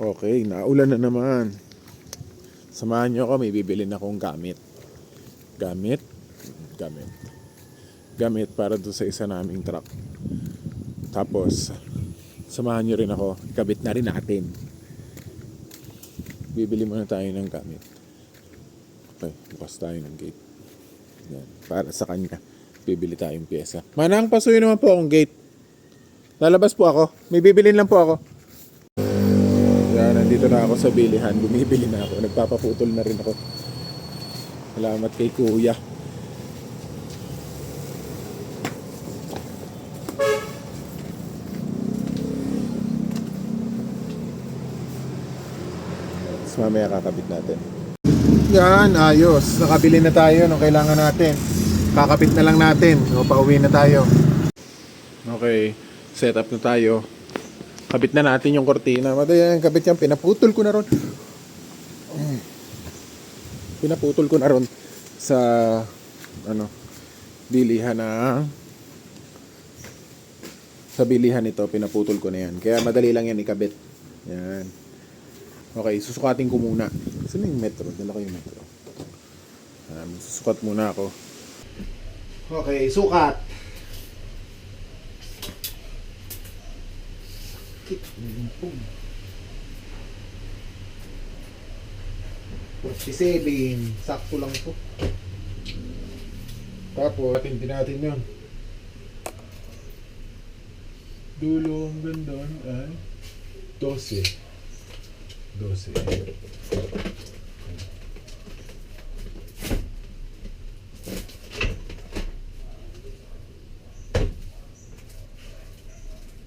Okay, naulan na naman. Samahan nyo ako, may bibili na akong gamit. Gamit? Gamit. Gamit para doon sa isa naming truck. Tapos, samahan nyo rin ako. Ikabit na rin natin. Bibili muna tayo ng gamit. Okay, bukas tayo ng gate. Yan, para sa kanya. Bibili tayong pyesa. Manang, pasuyin naman po akong gate. Lalabas po ako. May bibilin lang po ako. Nandito na ako sa bilihan. Bumibili na ako. Nagpapaputol na rin ako. Salamat kay kuya. Tapos mamaya kakabit natin. Yan, ayos. Nakabili na tayo ng kailangan natin. Kakabit na lang natin. O, pauwi na tayo. Okay, set up na tayo. Kabit na natin yung kortina. Madaya yung kabit yan. Pinaputol ko na ron. Mm. Pinaputol ko na ron sa ano bilihan na sa bilihan ito pinaputol ko na yan. Kaya madali lang yan ikabit. Yan. Okay, susukatin ko muna. Saan yung metro? Dala ko yung metro. Um, susukat muna ako. Okay, sukat. 47. Sakto lang po. Tapos, atin natin yun. Dulo hanggang doon ay 12. 12.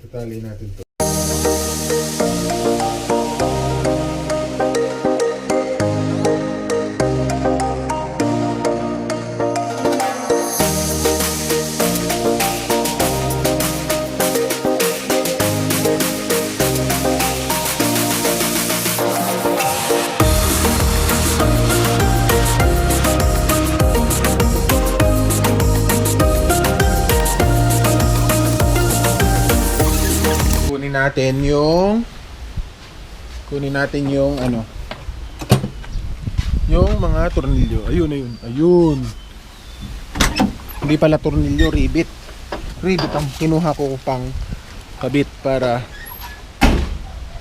Tatali natin to. Natin yung kunin natin yung ano yung mga tornilyo ayun ayun ayun. Hindi pala tornilyo ribbit. Ribbit ang kinuha ko pang kabit para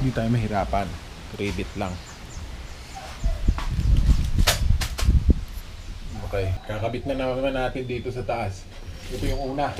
hindi tayo mahirapan. Ribbit lang. Okay kakabit na naman natin dito sa taas. Ito yung una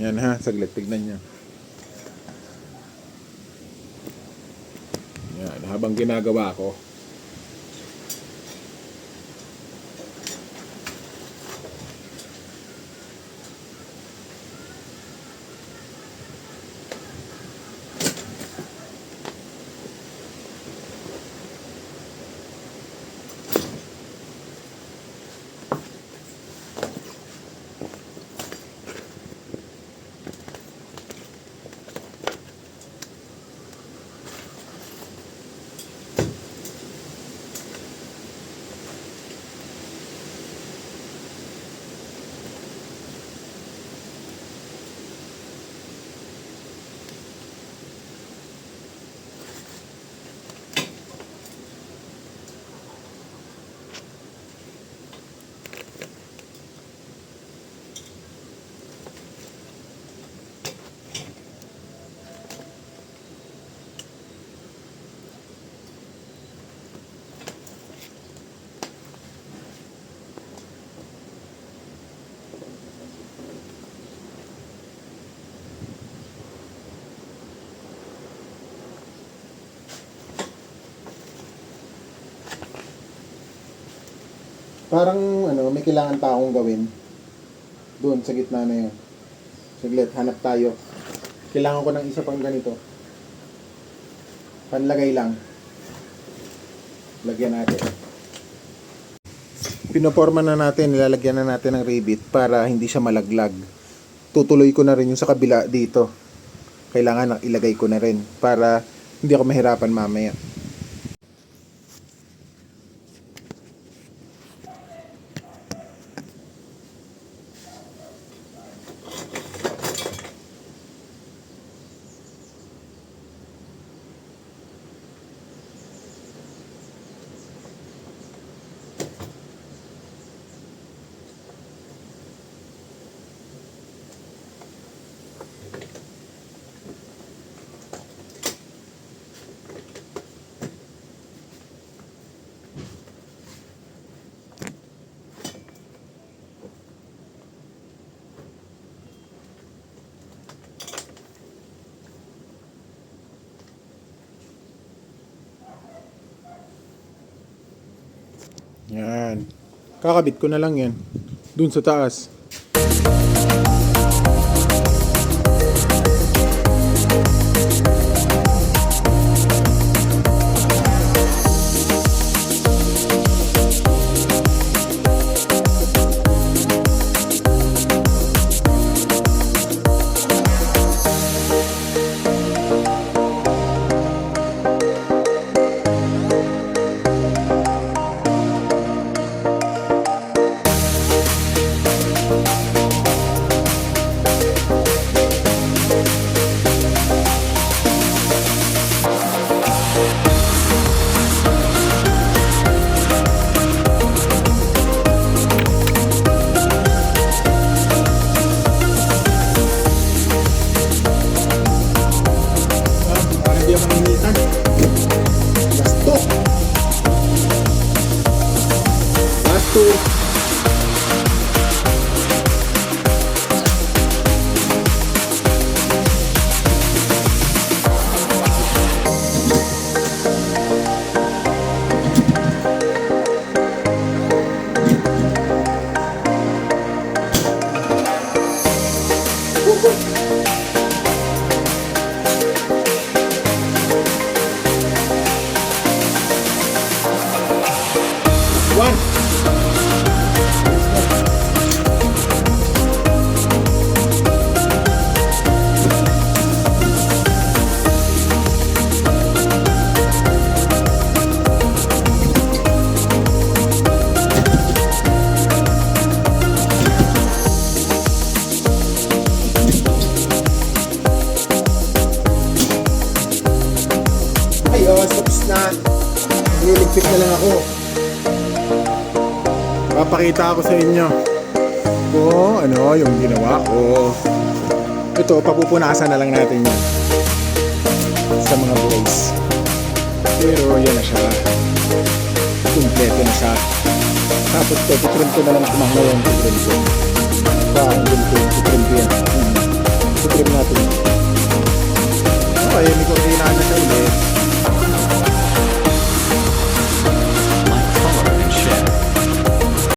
Yan ha, saglit, tignan nyo. Yan, habang ginagawa ko. Parang ano, may kailangan pa akong gawin. Doon, sa gitna na yun. Saglit, hanap tayo. Kailangan ko ng isa pang ganito. Panlagay lang. Lagyan natin. Pinoporma na natin, nilalagyan na natin ng ribbit para hindi siya malaglag. Tutuloy ko na rin yung sa kabila dito. Kailangan ilagay ko na rin para hindi ako mahirapan mamaya. Yan. Kakabit ko na lang yan. Dun sa taas. Niligpit na lang ako. Papakita ako sa inyo kung ano yung ginawa ko. Ito, papupunasan na lang natin yan sa mga boys. Pero yan na siya. Kumpleto na siya. Tapos ito, titrim ko na lang kumang ngayon. Titrim ko. Parang titrim, titrim ko yan. Hmm. Natin. Okay, may kurtina na siya.